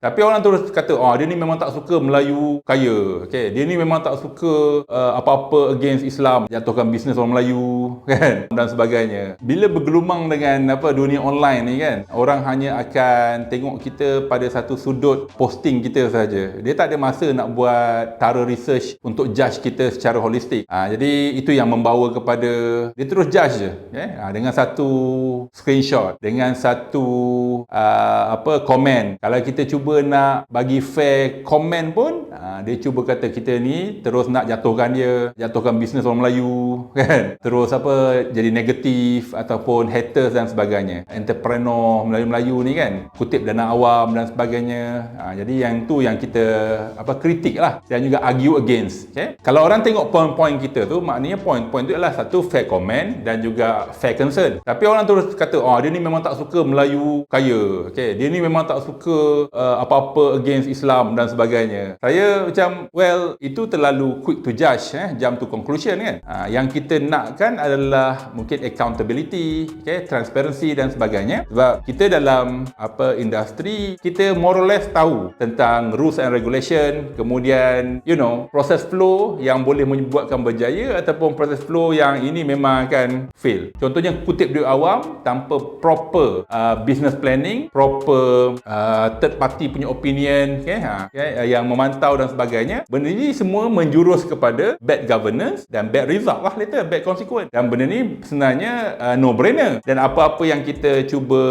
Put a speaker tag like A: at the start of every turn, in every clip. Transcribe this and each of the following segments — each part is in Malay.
A: Tapi orang terus kata, oh dia ni memang tak suka Melayu kaya. Okay. Dia ni memang tak suka uh, apa-apa against Islam. Jatuhkan bisnes orang Melayu kan dan sebagainya. Bila bergelumang dengan apa dunia online ni kan, orang hanya akan tengok kita pada satu sudut posting kita saja. Dia tak ada masa nak buat thorough research untuk judge kita secara holistik. Ha, jadi itu yang membawa kepada dia terus judge je. Okay? Ha, dengan satu screenshot, dengan satu uh, apa komen. Kalau kita cuba nak bagi fair komen pun, uh, dia cuba kata kita ni terus nak jatuhkan dia, jatuhkan bisnes orang Melayu, kan? Terus apa jadi negatif ataupun haters dan sebagainya. Entrepreneur Melayu-Melayu ni kan, kutip dana awam dan sebagainya. Ha, jadi yang tu yang kita apa kritik lah dan juga argue against. Okay? Kalau orang tengok point-point kita tu, maknanya point-point tu adalah satu fair comment dan juga fair concern. Tapi orang terus kata, oh dia ni memang tak suka Melayu kaya. Okay? Dia ni memang tak suka uh, apa-apa against Islam dan sebagainya. Saya macam, well, itu terlalu quick to judge, eh? jump to conclusion kan. Ha, yang kita nakkan adalah mungkin accountability, okay? transparency dan sebagainya. Sebab kita dalam apa industri, kita more or less tahu tentang rules and regulation, kemudian, you know, proses flow yang boleh membuatkan berjaya ataupun proses flow yang ini memang akan fail. Contohnya kutip duit awam tanpa proper uh, business planning, proper uh, third party punya opinion okay, ha, okay, yang memantau dan sebagainya. Benda ini semua menjurus kepada bad governance dan bad result lah later, bad consequence. Dan benda ni sebenarnya uh, no-brainer. Dan apa-apa yang kita cuba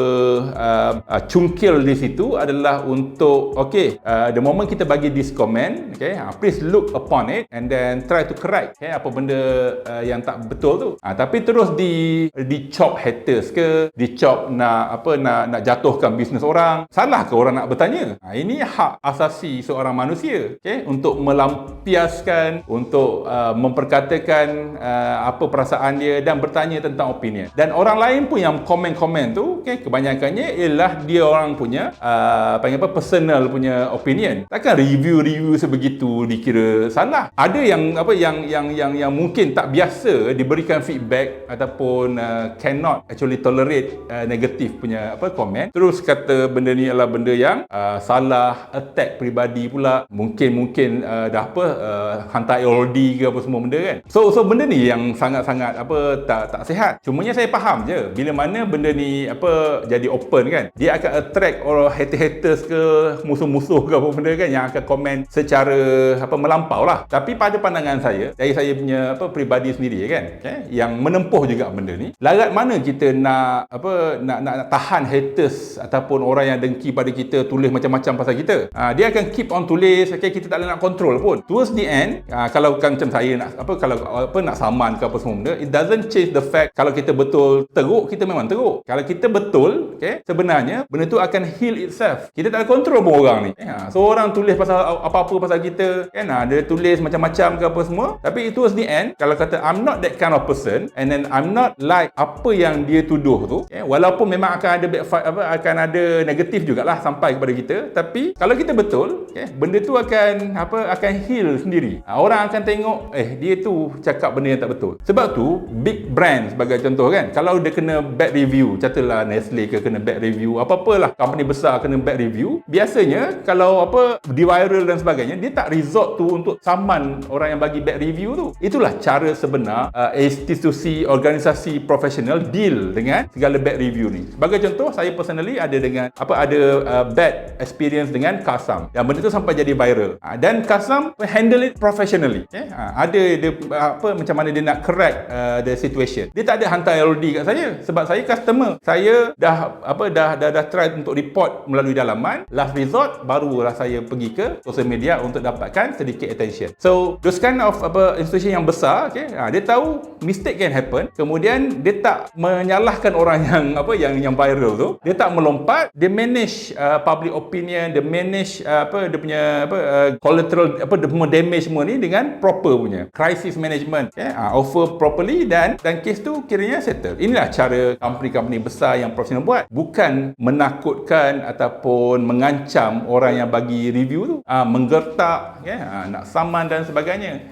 A: uh, uh, cungkil di situ adalah untuk, okay, uh, the moment kita bagi this comment, okay, uh, please look upon it and then try to correct okay, apa benda uh, yang tak betul tu. Uh, tapi terus di di chop haters ke, di chop nak apa nak nak jatuhkan bisnes orang. Salah ke orang nak bertanya? Uh, ini hak asasi seorang manusia, okay, untuk melampiaskan, untuk uh, memperkatakan uh, apa perasaan dia dan bertanya tentang opinion. Dan orang lain pun yang komen-komen tu, okay, kebanyakannya ialah dia orang punya uh, panggil apa personal punya opinion. Takkan review-review sebegitu dikira salah. Ada yang apa yang yang yang yang mungkin tak biasa diberikan feedback ataupun uh, cannot actually tolerate uh, negatif punya apa komen. Terus kata benda ni adalah benda yang uh, salah, attack peribadi pula. Mungkin mungkin uh, dah apa uh, hantar LD ke apa semua benda kan. So so benda ni yang sangat-sangat apa tak tak sihat. Cumanya saya faham je bila mana benda ni apa jadi open kan. Dia akan attract orang haters ke musuh-musuh ke apa benda kan yang akan komen secara apa melampau lah. Tapi pada pandangan saya, dari saya punya apa peribadi sendiri kan, okay, yang menempuh juga benda ni, larat mana kita nak apa nak nak, nak tahan haters ataupun orang yang dengki pada kita tulis macam-macam pasal kita. Ha, dia akan keep on tulis, okay, kita tak boleh nak control pun. Towards the end, ha, kalau kan macam saya nak apa kalau apa nak saman ke apa semua benda, it doesn't change the fact kalau kita betul teruk, kita memang teruk. Kalau kita betul, okay, sebenarnya benda tu akan heal itself. Kita tak ada control pun orang ni. Ha, so orang tulis pasal apa-apa pasal kita, kan? Ha, dia tulis macam-macam ke apa semua. Tapi itu was the end. Kalau kata I'm not that kind of person and then I'm not like apa yang dia tuduh tu, okay? walaupun memang akan ada backfire apa akan ada negatif jugalah sampai kepada kita, tapi kalau kita betul, okay? benda tu akan apa akan heal sendiri. Ha, orang akan tengok eh dia tu cakap benda yang tak betul. Sebab tu big brand sebagai contoh kan, kalau dia kena bad review, contohlah Nestle ke kena bad review, apa-apalah company besar kena bad review, biasanya kalau apa di viral dan sebagainya, dia tak resort tu untuk saman orang yang bagi bad review tu. Itulah cara sebenar uh, institusi organisasi profesional deal dengan segala bad review ni. Sebagai contoh, saya personally ada dengan apa ada uh, bad experience dengan Kasam. Yang benda tu sampai jadi viral. Uh, dan Kasam handle it professionally. Okay? Uh, ada dia apa macam mana dia nak correct uh, the situation. Dia tak ada hantar LD kat saya sebab saya customer. Saya dah apa dah dah dah try untuk report melalui dalaman. Last resort barulah saya pergi ke social media untuk dapatkan sedikit attention. So, those kind of apa institusi yang besar, okay, ha, dia tahu mistake can happen. Kemudian dia tak menyalahkan orang yang apa yang yang viral tu. Dia tak melompat, dia manage uh, public opinion, dia manage uh, apa dia punya apa uh, collateral apa dia punya damage semua ni dengan proper punya crisis management. Okay, ha, offer properly dan dan case tu kiranya settle. Inilah cara company-company besar yang profesional buat. Bukan menakutkan ataupun mengancam orang yang bagi review tu. Ha, menggertak, ya, ha, nak saman dan sebagainya.